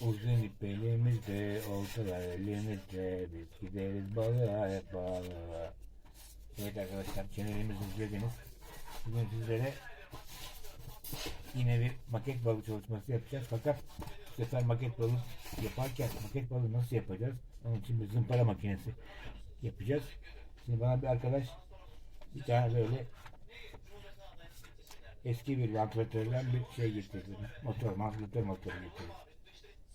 Uzun ip elimizde, oltalar elimizde, biz gideriz balığa hep balığa. Evet arkadaşlar, çenelerimizi izlediniz. Bugün sizlere yine bir maket balığı çalışması yapacağız. Fakat bu sefer maket balığı yaparken maket balığı nasıl yapacağız? Onun için bir zımpara makinesi yapacağız. Şimdi bana bir arkadaş bir tane böyle eski bir vantilatörden bir şey getirdi. Motor, vantilatör motoru getirdi.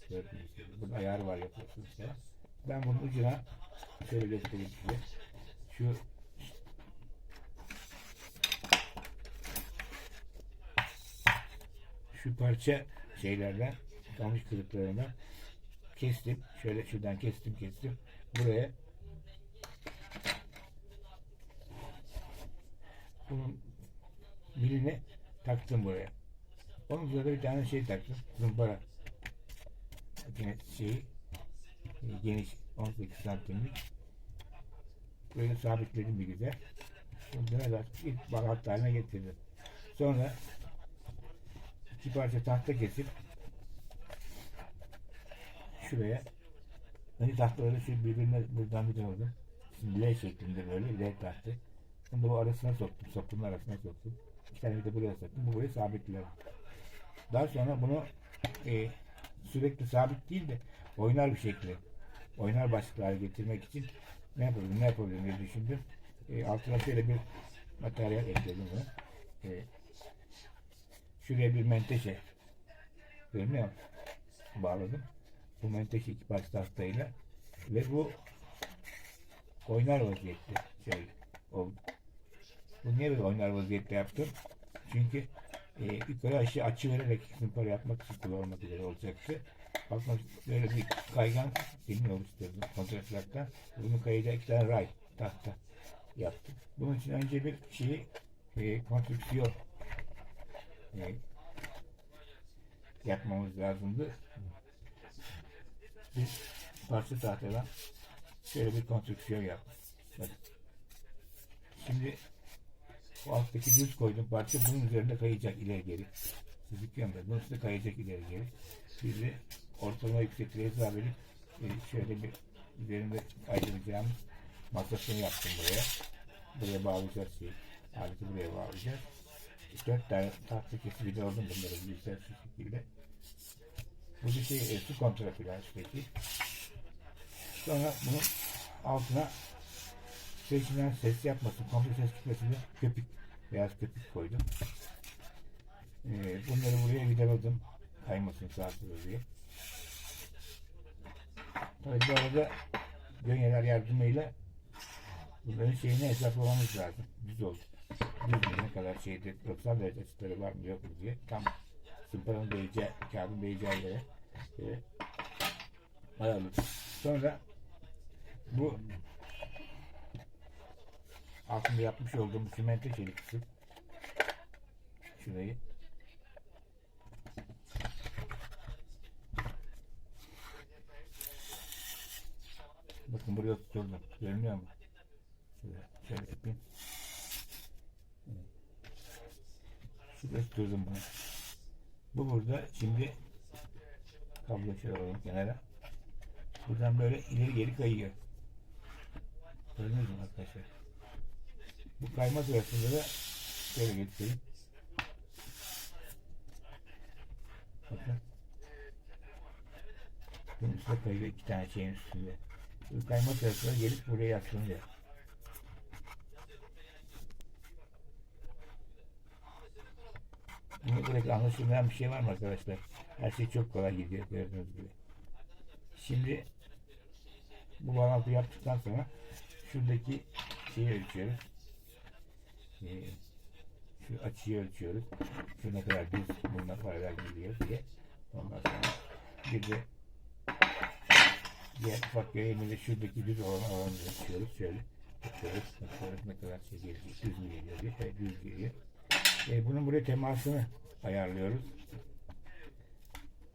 Gördüğünüz gibi. Bunun ayarı var yapıyorsunuz ya. Ben bunun ucuna şöyle göstereyim size. Şu şu parça şeylerden kamış kırıklarından kestim. Şöyle şuradan kestim kestim. Buraya bunun miline taktım buraya. Onun üzerine bir tane şey taktım. Zımpara. Yine şeyi e, geniş 18 santimlik. Böyle sabitledim bir güzel. Bundan da ilk balat haline getirdim. Sonra iki parça tahta kesip şuraya önce tahtaları şu birbirine buradan bir döndüm. Şimdi L şeklinde böyle L tahtı. Bunu bu arasına soktum. Sopunun arasına soktum. İki tane de buraya soktum. Bu buraya sabitliyorum. Daha sonra bunu e, sürekli sabit değil de oynar bir şekilde oynar başlıklar getirmek için ne yapabilirim ne yapabilirim diye düşündüm. E, altına şöyle bir materyal ekledim bunu. E, şuraya bir menteşe görünüyor? Bağladım. Bu menteşe iki parça tahtayla ve bu oynar vaziyette şey oldu. Bu niye böyle oynar vaziyette yaptım? Çünkü e, yukarı aşağı açı vererek zımpara yapmak için kullanmak üzere olacaktı. Bakmak böyle bir kaygan zemin oluşturdum kontratlardan. Bunu kayacak iki tane ray tahta yaptım. Bunun için önce bir şeyi e, konstrüksiyon e, yapmamız lazımdı. Bir parça tahtadan şöyle bir konstrüksiyon yaptım. Bakın. Şimdi bu alttaki düz koydum parça bunun üzerinde kayacak ileri geri. Gözüküyor mu? Bunun üstünde kayacak ileri geri. Bir de ortalama yüksekliğe hesap e, şöyle bir üzerinde kaydıracağımız masasını yaptım buraya. Buraya bağlayacağız şey. Aleti buraya bağlayacağız. Dört tane tahta kesip de aldım bunları şu şekilde. Bu bir şey e, su kontrol flash peki. Sonra bunun altına seçilen ses yapmasın, komple ses çıkmasın diye köpük, beyaz köpük koydum. Ee, bunları buraya vidaladım. Kaymasın sağa diye. Tabii bu arada gönyeler yardımıyla bunların şeyini hesaplamamız lazım. Düz oldu. Düz ne kadar şeyde 90 derece açıları var mı yok mu diye tam sımparanın değeceği, kağıdın değeceği yere e, ayarladım. Sonra bu altında yapmış olduğum simente çelik kısım şurayı. Bakın buraya tuturdum görünüyor mu? Şöyle, şöyle yapayım. Şuraya tuturdum bunu. Bu burada şimdi kablo alalım kenara. Buradan böyle ileri geri kayıyor. Gördünüz mü arkadaşlar? Bu kayma sırasında da şöyle getireyim. Bakın. Bunun üstüne kayıyor iki tane şeyin üstünde. Bu kayma sırasında gelip buraya yaslanıyor. Bunu direkt anlaşılmayan bir şey var mı arkadaşlar? Her şey çok kolay gidiyor gördüğünüz gibi. Şimdi bu bağlantı yaptıktan sonra şuradaki şeyi ölçüyoruz. Ee, şu açıyı ölçüyoruz. Şu ne kadar düz bununla paralel gidiyor diye. Ondan sonra bir de diğer ufak yayınında şuradaki düz olan alanı ölçüyoruz. Şöyle bakıyoruz. Bakıyoruz ne kadar şey geliyor. Düz mü geliyor diye. Evet, düz geliyor. Ee, bunun buraya temasını ayarlıyoruz.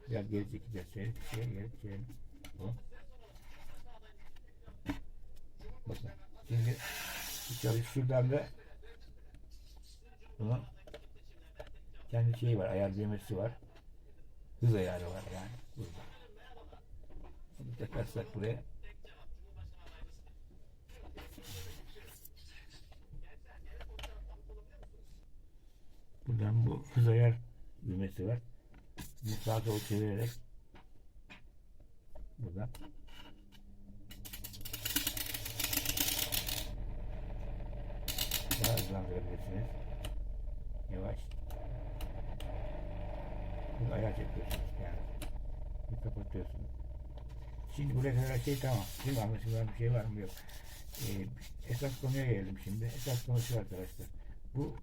Biraz geri çekeceğiz. Şöyle, şöyle geri çekelim. Bu. Bakın. Şimdi şuradan da bunun kendi şeyi var, ayar düğmesi var. Hız ayarı var yani burada. takarsak buraya. Buradan bu hız ayar düğmesi var. Bunu sağa sola çevirerek buradan daha hızlandırabilirsiniz. Yavaş. Bunu ayar çekiyorsunuz yani. Bir kapatıyorsunuz. Şimdi buraya kadar şey tamam. Değil mi? Anlaşılan bir şey var mı? Yok. Ee, esas konuya gelelim şimdi. Esas konu şu arkadaşlar. Bu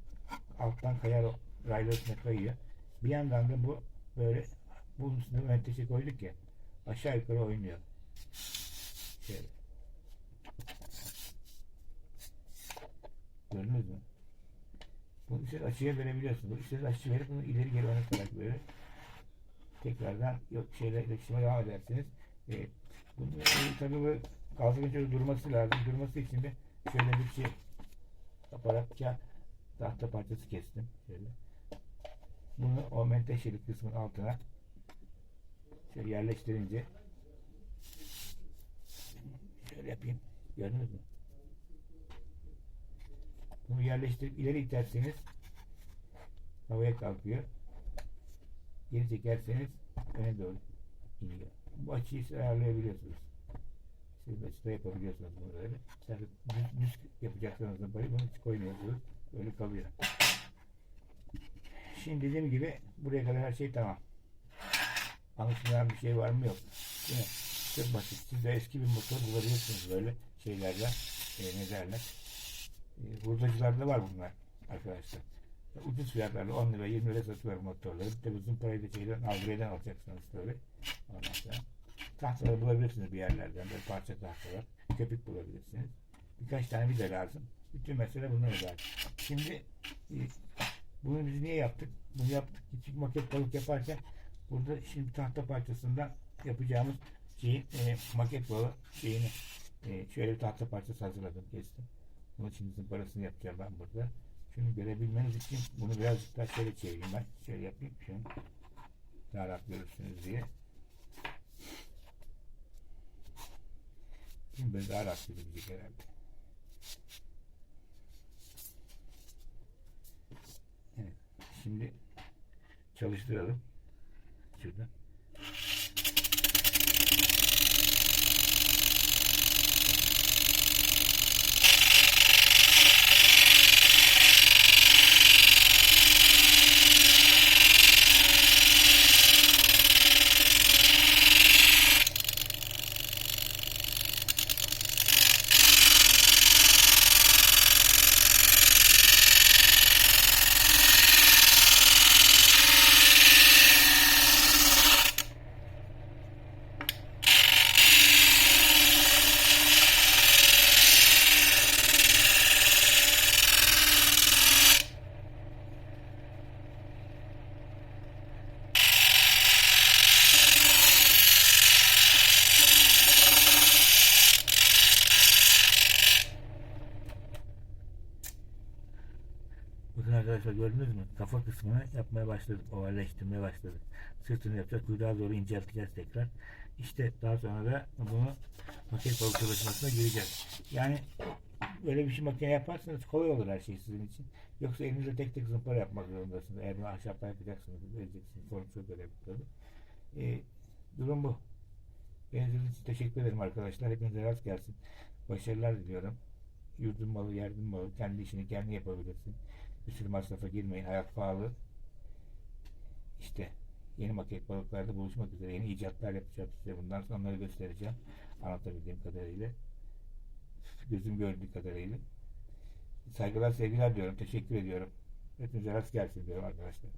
alttan kayar raylı kayıyor. Bir yandan da bu böyle bunun üstüne menteşe koyduk ya aşağı yukarı oynuyor. Şöyle. Gördünüz mü? Bunu siz açıya verebiliyorsunuz. Siz açı verip bunu ileri geri oynatarak böyle tekrardan şeyle iletişime devam edersiniz. E, bunu e, tabii bu kalkınca şöyle durması lazım. Durması için de şöyle bir şey aparatça tahta parçası kestim. Şöyle. Bunu o menteşeli kısmın altına şöyle yerleştirince şöyle yapayım. Gördünüz mü? Bunu yerleştirip ileri iterseniz havaya kalkıyor. Geri çekerseniz öne doğru iniyor. Bu açıyı siz ayarlayabiliyorsunuz. Siz açıda yapabiliyorsunuz bunu böyle. Tabii düz, düz yapacaksanız da böyle bunu hiç koymuyorsunuz. Böyle kalıyor. Şimdi dediğim gibi buraya kadar her şey tamam. Anlaşılan bir şey var mı yok. Değil mi? Çok basit. Siz de eski bir motor bulabilirsiniz böyle şeylerden. E, ne derler? E, hurdacılarda var bunlar arkadaşlar. Ucuz fiyatlarla 10 lira 20 lira satıyorlar motorları. Bir de uzun parayı da şeyden algılaydan alacaksınız böyle. Ondan sonra tahtaları bulabilirsiniz bir yerlerden. Böyle parça tahtalar. Köpük bulabilirsiniz. Birkaç tane bir de lazım. Bütün mesele bunlar ibaret. Şimdi e, bunu biz niye yaptık? Bunu yaptık. Küçük maket balık yaparken burada şimdi tahta parçasından yapacağımız şeyin e, maket balığı şeyini e, şöyle bir tahta parçası hazırladım kestim. Bunun için parasını yapacağım ben burada. Şunu görebilmeniz için bunu birazcık daha şöyle çevireyim ben. Şöyle yapayım. Şunu daha rahat görürsünüz diye. Şimdi böyle daha rahat görebilecek herhalde. Evet. Şimdi çalıştıralım. Şuradan. Bakın arkadaşlar gördünüz mü? Kafa kısmını yapmaya başladık. Ovalleştirmeye başladık. Sırtını yapacağız. Kuyruğa doğru incelteceğiz tekrar. İşte daha sonra da bunu maket balık çalışmasına gireceğiz. Yani böyle bir şey makine yaparsanız kolay olur her şey sizin için. Yoksa elinizde tek tek zımpara yapmak zorundasınız. Eğer bunu ahşaptan yapacaksınız, vereceksiniz. Formsuz böyle yapılır. Ee, durum bu. Beğendiğiniz için teşekkür ederim arkadaşlar. Hepinize rast gelsin. Başarılar diliyorum. Yurdun malı, yerdin malı. Kendi işini kendi yapabilirsin. Bir sürü masrafa girmeyin. Hayat pahalı. İşte yeni maket balıklarda buluşmak üzere. Yeni icatlar yapacağım size. Bundan sonra onları göstereceğim. Anlatabildiğim kadarıyla. Gözüm gördüğü kadarıyla. Saygılar, sevgiler diyorum. Teşekkür ediyorum. Hepinize rast gelsin diyorum arkadaşlar.